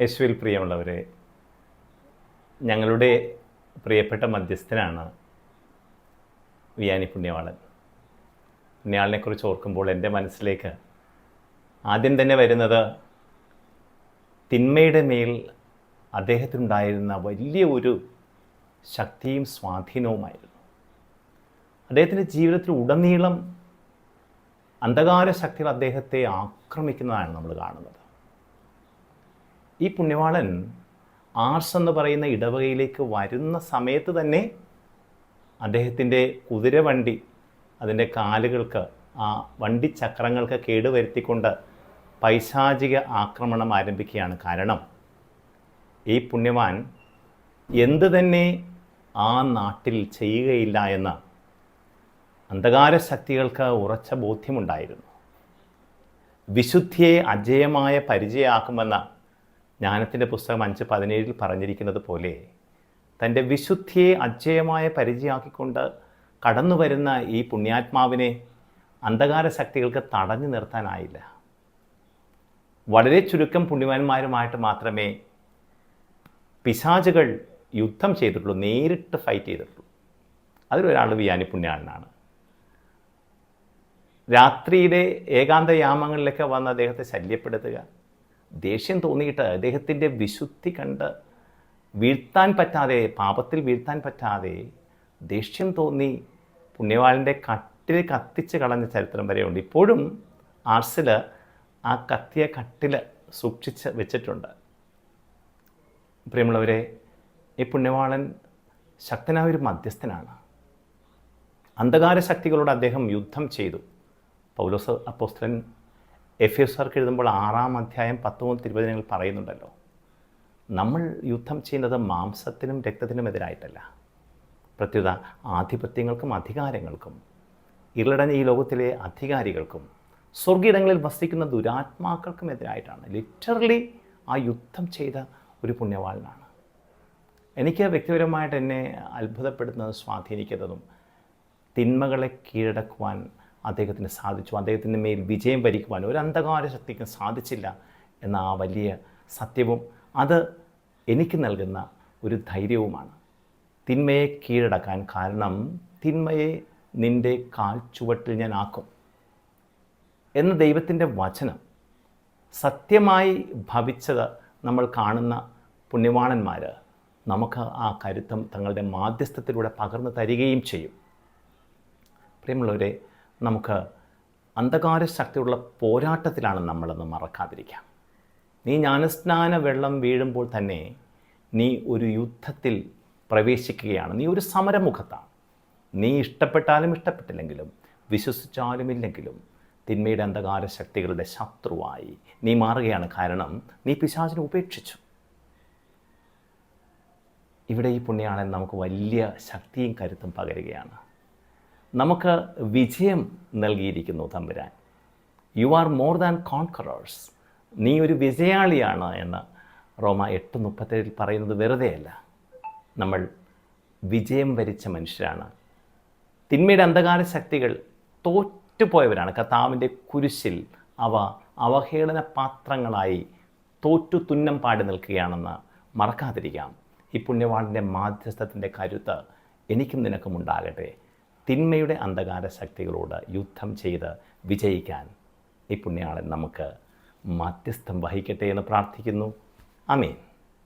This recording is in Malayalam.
യേശുവിൽ പ്രിയമുള്ളവരെ ഞങ്ങളുടെ പ്രിയപ്പെട്ട മധ്യസ്ഥനാണ് വിയാനി പുണ്യവാളൻ. പുണ്യാളിനെക്കുറിച്ച് ഓർക്കുമ്പോൾ എന്റെ മനസ്സിലേക്ക് ആദ്യം തന്നെ വരുന്നത് തിന്മയുടെ മേൽ അദ്ദേഹത്തിനുണ്ടായിരുന്ന വലിയ ഒരു ശക്തിയും സ്വാധീനവുമായിരുന്നു. അദ്ദേഹത്തിന്റെ ജീവിതത്തിൽ ഉടനീളം അന്ധകാര ശക്തികൾ അദ്ദേഹത്തെ ആക്രമിക്കുന്നതാണ് നമ്മൾ കാണുന്നത്. ഈ പുണ്യവാളൻ ആർസ് എന്ന് പറയുന്ന ഇടവകയിലേക്ക് വരുന്ന സമയത്ത് തന്നെ അദ്ദേഹത്തിന്റെ കുതിരവണ്ടി അതിന്റെ കാലുകൾക്ക് ആ വണ്ടി ചക്രങ്ങൾക്ക് കേടുവരുത്തിക്കൊണ്ട് പൈശാചിക ആക്രമണം ആരംഭിക്കുകയാണ്. കാരണം ഈ പുണ്യവാൻ എന്ത് തന്നെ ആ നാട്ടിൽ ചെയ്യുകയില്ല എന്ന് അന്ധകാര ശക്തികൾക്ക് ഉറച്ച ബോധ്യമുണ്ടായിരുന്നു. വിശുദ്ധിയെ അജയമായ പരിചയമാക്കുമെന്ന ജ്ഞാനത്തിന്റെ പുസ്തകം അഞ്ച് പതിനേഴിൽ പറഞ്ഞിരിക്കുന്നത് പോലെ തന്റെ വിശുദ്ധിയെ അജയമായ പരിചയമാക്കിക്കൊണ്ട് കടന്നു വരുന്ന ഈ പുണ്യാത്മാവിനെ അന്ധകാര ശക്തികൾക്ക് തടഞ്ഞു നിർത്താനായില്ല. വളരെ ചുരുക്കം പുണ്യവാന്മാരുമായിട്ട് മാത്രമേ പിശാചുകൾ യുദ്ധം ചെയ്തിട്ടുള്ളൂ നേരിട്ട് ഫൈറ്റ് ചെയ്തിട്ടുള്ളൂ. അതിലൊരാൾ വിയാനി പുണ്യാളനാണ്. രാത്രിയിലെ ഏകാന്ത യാമങ്ങളിലൊക്കെ വന്ന് അദ്ദേഹത്തെ ശല്യപ്പെടുത്തുക ദേഷ്യം തോന്നിയിട്ട് അദ്ദേഹത്തിന്റെ വിശുദ്ധി കണ്ട് വീഴ്ത്താൻ പറ്റാതെ പാപത്തിൽ വീഴ്ത്താൻ പറ്റാതെ ദേഷ്യം തോന്നി പുണ്യവാളിന്റെ കട്ടിൽ കത്തിച്ച് കളഞ്ഞ ചരിത്രം വരെയുണ്ട്. ഇപ്പോഴും ആർസിൽ ആ കത്തിയ കട്ടിൽ സൂക്ഷിച്ച് വെച്ചിട്ടുണ്ട്. പ്രിയമുള്ളവരെ ഈ പുണ്യവാളൻ ശക്തനായ ഒരു മധ്യസ്ഥനാണ്. അന്ധകാര ശക്തികളോട് അദ്ദേഹം യുദ്ധം ചെയ്തു. പൗലോസ് അപ്പോസ്തലൻ എഫ് എസ് ആർക്ക് എഴുതുമ്പോൾ ആറാം അധ്യായം പത്ത് മുതൽ തിരുവചനങ്ങൾ പറയുന്നുണ്ടല്ലോ. നമ്മൾ യുദ്ധം ചെയ്യുന്നത് മാംസത്തിനും രക്തത്തിനും എതിരായിട്ടല്ല. പ്രത്യുത ആധിപത്യങ്ങൾക്കും അധികാരങ്ങൾക്കും ഇരുളടഞ്ഞ ഈ ലോകത്തിലെ അധികാരികൾക്കും സ്വർഗീയിടങ്ങളിൽ വസിക്കുന്ന ദുരാത്മാക്കൾക്കും എതിരായിട്ടാണ്. ലിറ്ററലി ആ യുദ്ധം ചെയ്ത ഒരു പുണ്യവാളനാണ്. എനിക്ക് വ്യക്തിപരമായിട്ട് എന്നെ അത്ഭുതപ്പെടുന്നതും സ്വാധീനിക്കുന്നതും തിന്മകളെ കീഴടക്കുവാൻ അദ്ദേഹത്തിന് സാധിച്ചു. അദ്ദേഹത്തിന്റെ മേൽ വിജയം ഭരിക്കുവാൻ ഒരു അന്ധകാര ശക്തിക്കും സാധിച്ചില്ല എന്ന ആ വലിയ സത്യവും അത് എനിക്ക് നൽകുന്ന ഒരു ധൈര്യവുമാണ്. തിന്മയെ കീഴടക്കാൻ കാരണം തിന്മയെ നിന്റെ കാൽ ചുവട്ടിൽ ഞാൻ ആക്കും എന്ന ദൈവത്തിന്റെ വചനം സത്യമായി ഭവിച്ചത് നമ്മൾ കാണുന്ന പുണ്യവാണന്മാർ നമുക്ക് ആ കരുത്തം തങ്ങളുടെ മാധ്യസ്ഥത്തിലൂടെ പകർന്നു തരികയും ചെയ്യും. പ്രിയമുള്ളവരെ നമുക്ക് അന്ധകാര ശക്തിയുള്ള പോരാട്ടത്തിലാണ് നമ്മളെന്ന് മറക്കാതിരിക്കാം. നീ ജ്ഞാനസ്നാന വെള്ളം വീഴുമ്പോൾ തന്നെ നീ ഒരു യുദ്ധത്തിൽ പ്രവേശിക്കുകയാണ്. നീ ഒരു സമരമുഖത്താണ്. നീ ഇഷ്ടപ്പെട്ടാലും ഇഷ്ടപ്പെട്ടില്ലെങ്കിലും വിശ്വസിച്ചാലും ഇല്ലെങ്കിലും തിന്മയുടെ അന്ധകാര ശക്തികളുടെ ശത്രുവായി നീ മാറുകയാണ്. കാരണം നീ പിശാചിനെ ഉപേക്ഷിച്ചു. ഇവിടെ ഈ പുണ്യാളൻ നമുക്ക് വലിയ ശക്തിയും കരുത്തും പകരുകയാണ്. നമുക്ക് വിജയം നൽകിയിരിക്കുന്നു തമ്പുരാൻ. You are more than conquerors നീ ഒരു വിജയാളിയാണ് എന്ന് റോമ എട്ട് മുപ്പത്തേഴിൽ പറയുന്നത് വെറുതെയല്ല. നമ്മൾ വിജയം വരിച്ച മനുഷ്യരാണ്. തിന്മയുടെ അന്ധകാര ശക്തികൾ തോറ്റുപോയവരാണ്. കർത്താവിന്റെ കുരിശിൽ അവ അവഹേളന പാത്രങ്ങളായി തോറ്റു തുന്നം പാടി നിൽക്കുകയാണെന്ന് മറക്കാതിരിക്കാം. ഈ പുണ്യവാളിന്റെ മാധ്യസ്ഥത്തിന്റെ കരുത്ത് എനിക്കും നിനക്കും ഉണ്ടാകട്ടെ. തിന്മയുടെ അന്ധകാര ശക്തികളോട് യുദ്ധം ചെയ്ത് വിജയിക്കാൻ ഈ പുണ്യാളൻ നമുക്ക് മധ്യസ്ഥം വഹിക്കട്ടെ എന്ന് പ്രാർത്ഥിക്കുന്നു. അമീൻ